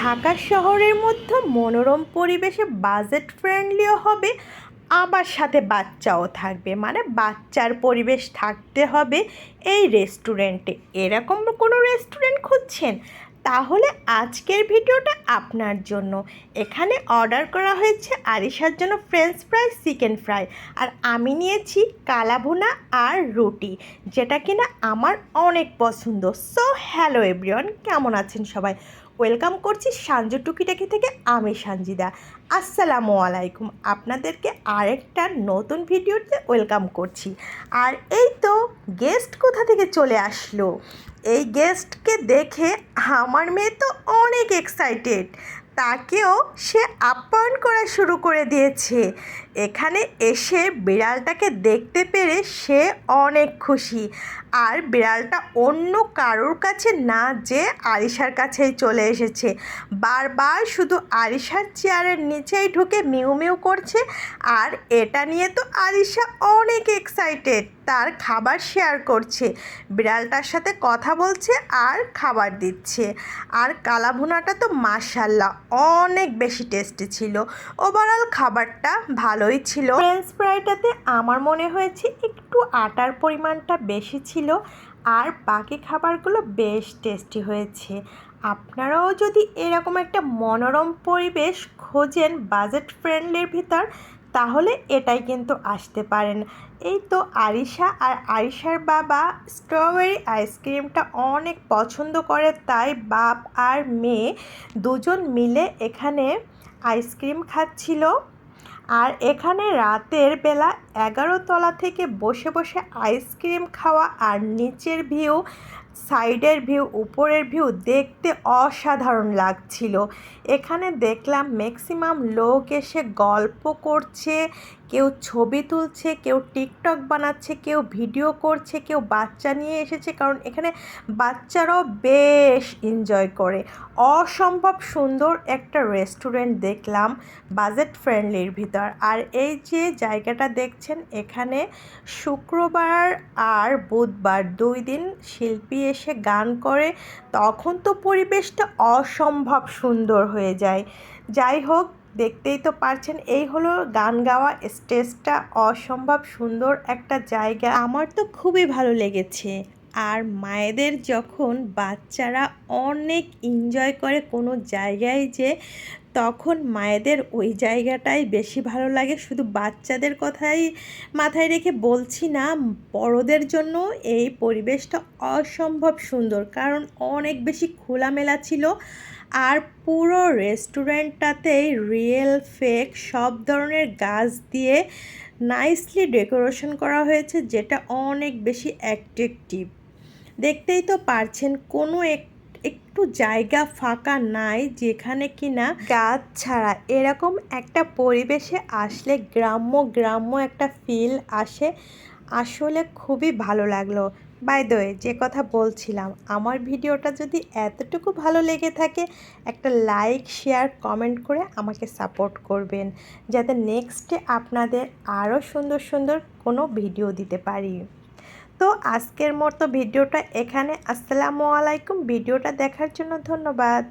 ঢাকা শহরের মধ্যে মনোরম পরিবেশে বাজেট ফ্রেন্ডলিও হবে, আবার সাথে বাচ্চাও থাকবে। মানে বাচ্চার পরিবেশ থাকতে হবে এই রেস্টুরেন্টে এরকম কোনো রেস্টুরেন্ট খুঁজছেন? তাহলে আজকের ভিডিওটা আপনার জন্য। এখানে অর্ডার করা হয়েছে আরিশার জন্য ফ্রেঞ্চ ফ্রাই চিকেন ফ্রাই আর আমি নিয়েছি কালাভুনা আর রুটি, যেটা কিনা আমার অনেক পছন্দ। সো হ্যালো এভরিওয়ান কেমন আছেন সবাই? ওয়েলকাম করছি সাঞ্জু টুকিটাকি থেকে আমি সানজিদা। আসসালামু আলাইকুম। আপনাদেরকে আরেকটা নতুন ভিডিওতে ওয়েলকাম করছি। আর এই তো গেস্ট কোথা থেকে চলে আসলো? এই গেস্টকে দেখে আমার মেয়ে তো অনেক এক্সাইটেড তাকেও সে আপ্যায়ন করা শুরু করে দিয়েছে। এখানে এসে বিড়ালটাকে দেখতে পেরে সে অনেক খুশি। আর বিড়ালটা অন্য কারোর কাছে না যে আরিশার কাছেই চলে এসেছে। বারবার শুধু আরিশার চেয়ারের নিচেই ঢুকে মিউ মিউ করছে। আর এটা নিয়ে তো আরিশা অনেক এক্সাইটেড তার খাবার শেয়ার করছে। বিড়ালটার সাথে কথা বলছে আর খাবার দিচ্ছে। আর কালাভুনাটা তো মাসাল্লাহ অনেক বেশি টেস্টি ছিল। ওভারঅল খাবারটা ভালোই ছিল। ফ্রেঞ্চ ফ্রাইটাতে আমার মনে হয়েছে একটু আটার পরিমাণটা বেশি ছিল। আর বাকি খাবারগুলো বেশ টেস্টি হয়েছে। আপনারাও যদি এরকম একটা মনোরম পরিবেশ খোঁজেন বাজেট ফ্রেন্ডলির ভিতর তাহলে এটাই কিন্তু আসতে পারেন। এই তো আরিশা আর আরিশার বাবা স্ট্রবেরি আইসক্রিমটা অনেক পছন্দ করে, তাই বাপ আর মেয়ে দুজন মিলে এখানে আইসক্রিম খাচ্ছিল। আর এখানে রাতের বেলা এগারো তলা থেকে বসে বসে আইসক্রিম খাওয়া আর নিচের ভিউ সাইডের ভিউ উপরের ভিউ দেখতে অসাধারণ লাগছিল। এখানে দেখলাম ম্যাক্সিমাম লোক এসে গল্প করছে কেউ ছবি তুলছে, কেউ টিকটক বানাচ্ছে, কেউ ভিডিও করছে, কেউ বাচ্চা নিয়ে এসেছে, কারণ এখানে বাচ্চারাও বেশ এনজয় করে। অসম্ভব সুন্দর একটা রেস্টুরেন্ট দেখলাম বাজেট ফ্রেন্ডলির ভিতর। আর এই যে জায়গাটা দেখছেন, এখানে শুক্রবার আর বুধবার দুই দিন শিল্পী এসে গান করে, তখন তো পরিবেশটা অসম্ভব সুন্দর হয়ে যায়। যাই হোক দেখতেই তো পারছেন, এই হলো গান গাওয়া স্টেজটা। অসম্ভব সুন্দর একটা জায়গা। আমার তো খুবই ভালো লেগেছে। আর মায়েদের যখন বাচ্চারা অনেক এনজয় করে কোনো জায়গায় যে তখন মায়েদের ওই জায়গাটাই বেশি ভালো লাগে। শুধু বাচ্চাদের কথাই মাথায় রেখে বলছি না, বড়দের জন্য এই পরিবেশটা অসম্ভব সুন্দর। কারণ অনেক বেশি খোলামেলা ছিল আর পুরো রেস্টুরেন্টটাতেই রিয়েল ফেক সব ধরনের গাছ দিয়ে নাইসলি ডেকোরেশন করা হয়েছে, যেটা অনেক বেশি অ্যাট্রাকটিভ। দেখতেই তো পারছেন কোনো এক একটু জায়গা ফাঁকা নাই যেখানে কিনা গাছ ছাড়া এরকম একটা পরিবেশে আসলে গ্রাম্য গ্রাম্য একটা ফিল আসে। আসলে খুবই ভালো লাগল। বাই দ্য যে কথা বলছিলাম, আমার ভিডিওটা যদি এতটুকু ভালো লেগে থাকে, একটা লাইক শেয়ার কমেন্ট করে আমাকে সাপোর্ট করবেন। যাতে নেক্সটে আপনাদের আরও সুন্দর সুন্দর কোনো ভিডিও দিতে পারি। তো আজকের মতো ভিডিওটা এখানে। আসসালামু আলাইকুম। ভিডিওটা দেখার জন্য ধন্যবাদ।